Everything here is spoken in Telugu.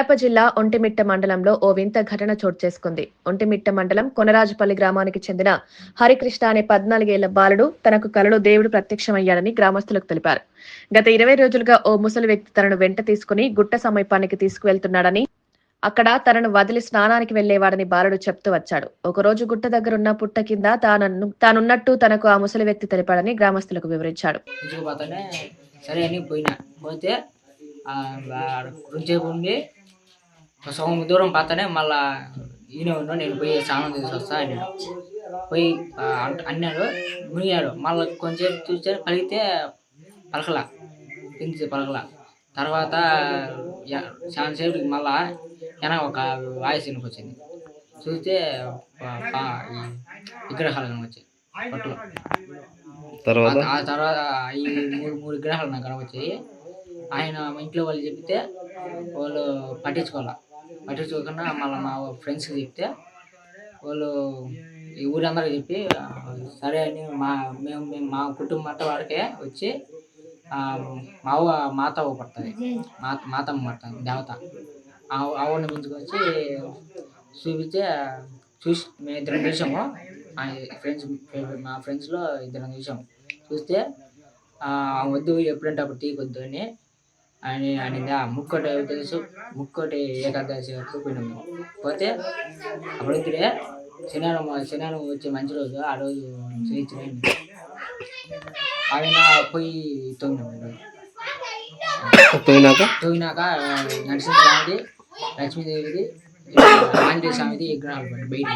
కడప జిల్లా ఒంటిమిట్ట మండలంలో ఓ వింత ఘటన చోటు చేసుకుంది. ఒంటిమిట్ట మండలం కొనరాజుపల్లి గ్రామానికి చెందిన హరికృష్ణ అనే పద్నాలుగేళ్ళ బాలుడు తనకు కలలో దేవుడు ప్రత్యక్షమయ్యాడని గ్రామస్తులకు తెలిపారు. గత ఇరవై రోజులుగా ఓ ముసలి వ్యక్తి తనను వెంట తీసుకుని గుట్ట సమీపానికి తీసుకువెళ్తున్నాడని అక్కడ తనను వదిలి స్నానానికి వెళ్ళేవాడని బాలుడు చెప్తూ వచ్చాడు. ఒకరోజు గుట్ట దగ్గరున్న పుట్ట కింద తానన్ను తానున్నట్టు తనకు ఆ ముసలి వ్యక్తి తెలిపాడని గ్రామస్తులకు వివరించాడు. సరే అని పోయినా. పోతే ఆ, ఉండి సగం దూరం పోతానే మళ్ళా ఈయన ఉన్నాడు నేను పోయి స్నానం చేసి వస్తా అన్నాడు పోయి అన్నాడు మునిగాడు. మళ్ళీ కొంచెంసేపు చూస్తే పలిగితే పలకలా. పిలిచి పలకలా. తర్వాత చాలా సేపటికి మళ్ళా వెనక ఒక వాయిస్ వినిపించింది. చూస్తే విగ్రహాలు కనిపించాయి పట్టులో. తర్వాత? ఆ తర్వాత ఈ మూడు మూడు విగ్రహాలు నాకు కనవచ్చాయి ఆయన ఇంట్లో వాళ్ళు చెప్తే వాళ్ళు పట్టించుకోవాల. పట్టించుకోకుండా మళ్ళీ మా ఫ్రెండ్స్కి చెప్తే వాళ్ళు ఈ ఊరందరికి చెప్పి సరే అని మా మేము మేము మా కుటుంబం అంతా వాడికే వచ్చి మావ మాత పడుతుంది. మాత మాతమ్మ పడుతుంది దేవత. ఆవుని ముందుకొచ్చి చూపిస్తే చూసి మేము ఇద్దరం చూసాము. ఫ్రెండ్స్ మా ఫ్రెండ్స్లో ఇద్దరం చూసాము. చూస్తే వద్దు ఎప్పుడంటే అప్పుడు తీయకొద్దు అని అని అనింది. ఆ ముక్కోటి తెలుసు? ముక్కోటి ఏకాదశి పోయినాము పోతే అప్పుడు ఇద్దరే శనివారం శనివారం వచ్చే మంచి రోజు. ఆ రోజు చేయించిన ఆయన పోయి పోయినాక తొగినాక నరసింహ స్వామిది లక్ష్మీదేవిది ఆంజనేయ స్వామిది విగ్రహాలు బయట